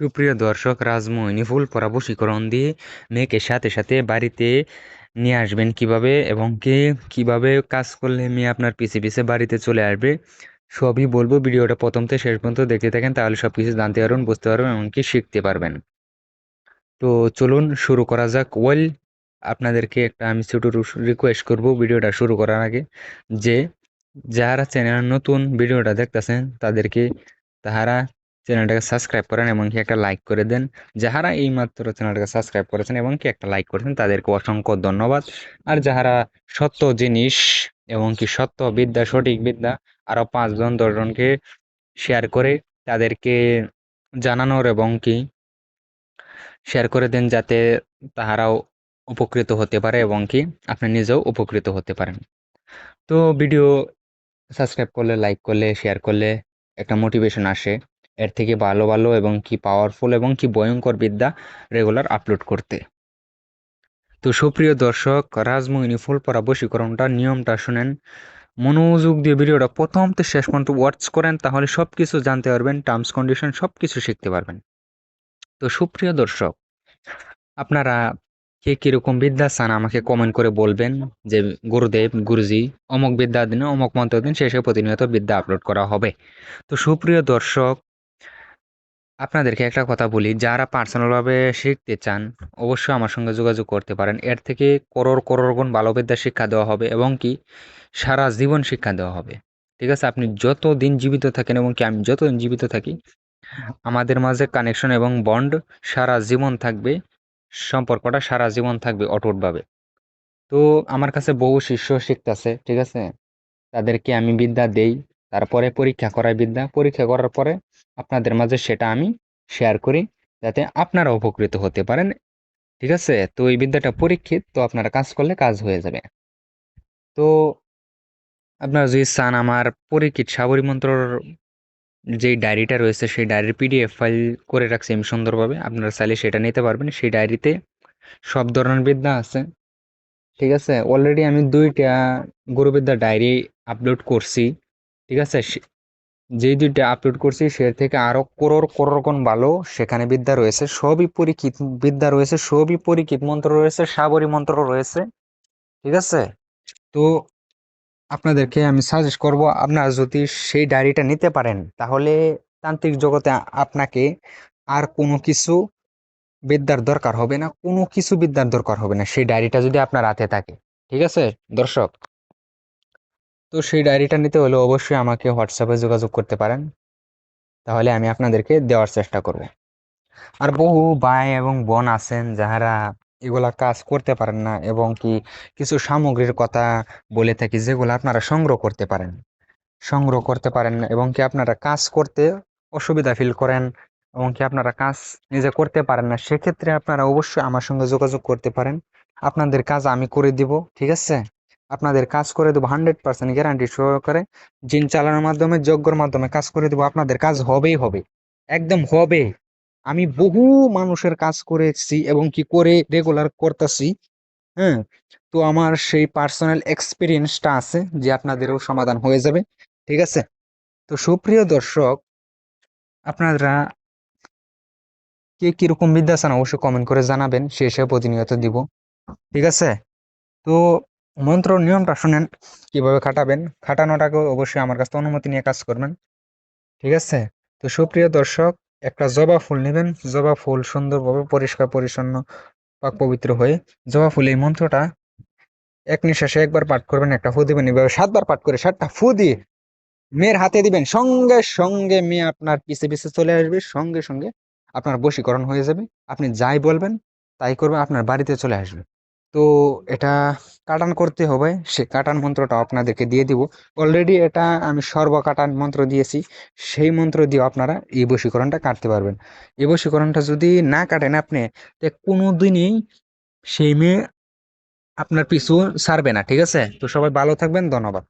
সুপ্রিয় দর্শক রাজমোহিনী ফুল পরা বশীকরণ দিয়ে মেয়েকে সাথে সাথে বাড়িতে নিয়ে আসবেন কীভাবে এবং কে কীভাবে কাজ করলে মেয়ে আপনার পিছে পিছে বাড়িতে চলে আসবে, সবই বলব। ভিডিওটা প্রথম থেকে শেষ পর্যন্ত দেখতে থাকেন, তাহলে সব কিছু জানতে পারবেন, বুঝতে পারবেন এমনকি শিখতে পারবেন। তো চলুন শুরু করা যাক। ওয়েল, আপনাদেরকে একটা আমি ছোট রিকোয়েস্ট করব ভিডিওটা শুরু করার আগে যে, যারা চ্যানেল নতুন ভিডিওটা দেখতেছেন, তাদেরকে তাহারা চ্যানেলটাকে সাবস্ক্রাইব করেন এবং কি একটা লাইক করে দেন। যাহারা এই মাত্র চ্যানেলটাকে সাবস্ক্রাইব করেছেন এবং কি একটা লাইক করেছেন, তাদেরকে অসংখ্য ধন্যবাদ। আর যাহারা সত্য জিনিস এবং কি সত্য বিদ্যা, সঠিক বিদ্যা আরও পাঁচজন, দশজনকে শেয়ার করে তাদেরকে জানানোর এবং কি শেয়ার করে দেন যাতে তাহারাও উপকৃত হতে পারে এবং কি আপনি নিজেও উপকৃত হতে পারেন। তো ভিডিও সাবস্ক্রাইব করলে লাইক করলে শেয়ার করলে একটা মোটিভেশন আসে। এর থেকে ভালো ভালো এবং কি পাওয়ারফুল এবং কি ভয়ঙ্কর বিদ্যা রেগুলার আপলোড করতে। তো সুপ্রিয় দর্শক রাজমোহিনী ফুল পরা বশীকরণটা, নিয়মটা শুনেন। মনোযোগ দিয়ে ভিডিওটা প্রথম তো শেষ পর্যন্ত ওয়াচ করেন, তাহলে সব কিছু জানতে পারবেন টার্মস কন্ডিশন সব কিছু শিখতে পারবেন। তো সুপ্রিয় দর্শক, আপনারা কে কীরকম বিদ্যা চান আমাকে কমেন্ট করে বলবেন যে, গুরুদেব, গুরুজি, অমুক বিদ্যা দিন অমুক মন্ত্র দিন, শেষে প্রতিনিয়ত বিদ্যা আপলোড করা হবে। তো সুপ্রিয় দর্শক আপনাদেরকে একটা কথা বলি, যারা পার্সোনালভাবে শিখতে চান, অবশ্যই আমার সঙ্গে যোগাযোগ করতে পারেন। এর থেকে করোর করোড় গুণ ভালো বিদ্যা শিক্ষা দেওয়া হবে এবং কি সারা জীবন শিক্ষা দেওয়া হবে। ঠিক আছে? আপনি যত দিন জীবিত থাকেন এবং কি আমি যতদিন জীবিত থাকি, আমাদের মাঝে কানেকশন এবং বন্ড সারা জীবন থাকবে, সম্পর্কটা সারা জীবন থাকবে অটুটভাবে। তো আমার কাছে বহু শিষ্য শিখতেছে, ঠিক আছে? তাদেরকে আমি বিদ্যা দেই তারপরে পরীক্ষা করাই বিদ্যা। পরীক্ষা করার পরে আপনাদের মাঝে সেটা আমি শেয়ার করি যাতে আপনারা উপকৃত হতে পারেন। ঠিক আছে? তো এই বিদ্যাটা পরীক্ষিত, তো আপনারা কাজ করলে কাজ হয়ে যাবে। তো আপনারা যদি চান আমার পরীক্ষিত সাবরী মন্ত্রর যে ডায়েরিটা রয়েছে, সেই ডায়েরির পিডিএফ ফাইল করে রাখছি আমি সুন্দরভাবে। আপনারা চাইলে সেটা নিতে পারবেন। সেই ডায়েরিতে সব ধরনের বিদ্যা আছে। ঠিক আছে? অলরেডি আমি দুইটা গুরুবিদ্যা ডায়েরি আপলোড করছি। ঠিক আছে? যেই দুইটা আপলোড করছি, সে থেকে আরও করোর করোর গুণ ভালো সেখানে বিদ্যা রয়েছে। সবই পরীক্ষিত, বিদ্যা রয়েছে, সবই পরীক্ষিত মন্ত্র রয়েছে, সাবরী মন্ত্র রয়েছে। ঠিক আছে? তো আপনাদেরকে আমি সাজেস্ট করব, আপনারা যদি সেই ডায়েরিটা নিতে পারেন, তাহলে তান্ত্রিক জগতে আপনাকে আর কোনো কিছু বিদ্যার দরকার হবে না, কোনো কিছু বিদ্যার দরকার হবে না, সেই ডায়েরিটা যদি আপনার হাতে থাকে। ঠিক আছে, দর্শক? তো সেই ডায়েরিটা নিতে হলে অবশ্যই আমাকে হোয়াটসঅ্যাপে যোগাযোগ করতে পারেন। তাহলে আমি আপনাদেরকে দেওয়ার চেষ্টা করব। আর বহু ভাই এবং বোন আছেন যাহারা এগুলা কাজ করতে পারেন না এবং কি কিছু সামগ্রীর কথা বলে থাকি যেগুলো আপনারা সংগ্রহ করতে পারেন। সংগ্রহ করতে পারেন এবং কি আপনারা কাজ করতে অসুবিধা ফিল করেন এবং কি আপনারা কাজ নিজে করতে পারেন না, সেক্ষেত্রে আপনারা অবশ্যই আমার সঙ্গে যোগাযোগ করতে পারেন। আপনাদের কাজ আমি করে দিব, ঠিক আছে? আপনাদের কাজ করে দেবো হান্ড্রেড পার্সেন্ট গ্যারান্টি সহকারে। জিন চালানোর মাধ্যমে, যজ্ঞর মাধ্যমে কাজ করে দেবো। আপনাদের কাজ হবেই হবে। একদম হবে। আমি বহু মানুষের কাজ করেছি এবং কি করে রেগুলার করতেছি হ্যাঁ? তো আমার সেই পার্সোনাল এক্সপিরিয়েন্সটা আছে যে আপনাদেরও সমাধান হয়ে যাবে। ঠিক আছে? তো সুপ্রিয় দর্শক, আপনারা কে কীরকম বিদ্যা চান অবশ্যই কমেন্ট করে জানাবেন সে হিসেবে প্রতিনিয়ত দিব। ঠিক আছে? তো মন্ত্র নিয়মটা শুনেন, কীভাবে খাটাবেন? খাটানোটাকে অবশ্যই আমার কাছে অনুমতি নিয়ে কাজ করবেন। ঠিক আছে? তো সুপ্রিয় দর্শক, একটা জবা ফুল নেবেন। জবা ফুল সুন্দরভাবে পরিষ্কার, পরিচ্ছন্ন পাক পবিত্র হয়ে জবা ফুল এই মন্ত্রটা এক নিঃশ্বাসে একবার পাঠ করবেন, একটা ফু দিবেন। এভাবে সাতবার পাঠ করে সাতটা ফু দিয়ে মেয়ের হাতে দিবেন। সঙ্গে সঙ্গে মেয়ে আপনার পিছে পিছে চলে আসবে। সঙ্গে সঙ্গে আপনার বশীকরণ হয়ে যাবে। আপনি যাই বলবেন, তাই করবেন। আপনার বাড়িতে চলে আসবে। তো এটা কাটান করতে হবে। সে কাটান মন্ত্রটা আপনাদেরকে দিয়ে দিব। অলরেডি এটা আমি সর্ব কাটান মন্ত্র দিয়েছি। সেই মন্ত্র দিয়ে আপনারা এই বশীকরণটা কাটতে পারবেন। এই বশীকরণটা যদি না কাটেন আপনি, তো কোনো দিনই সেই মেয়ে আপনার পিছু ছাড়বে না, ঠিক আছে? তো সবাই ভালো থাকবেন, ধন্যবাদ।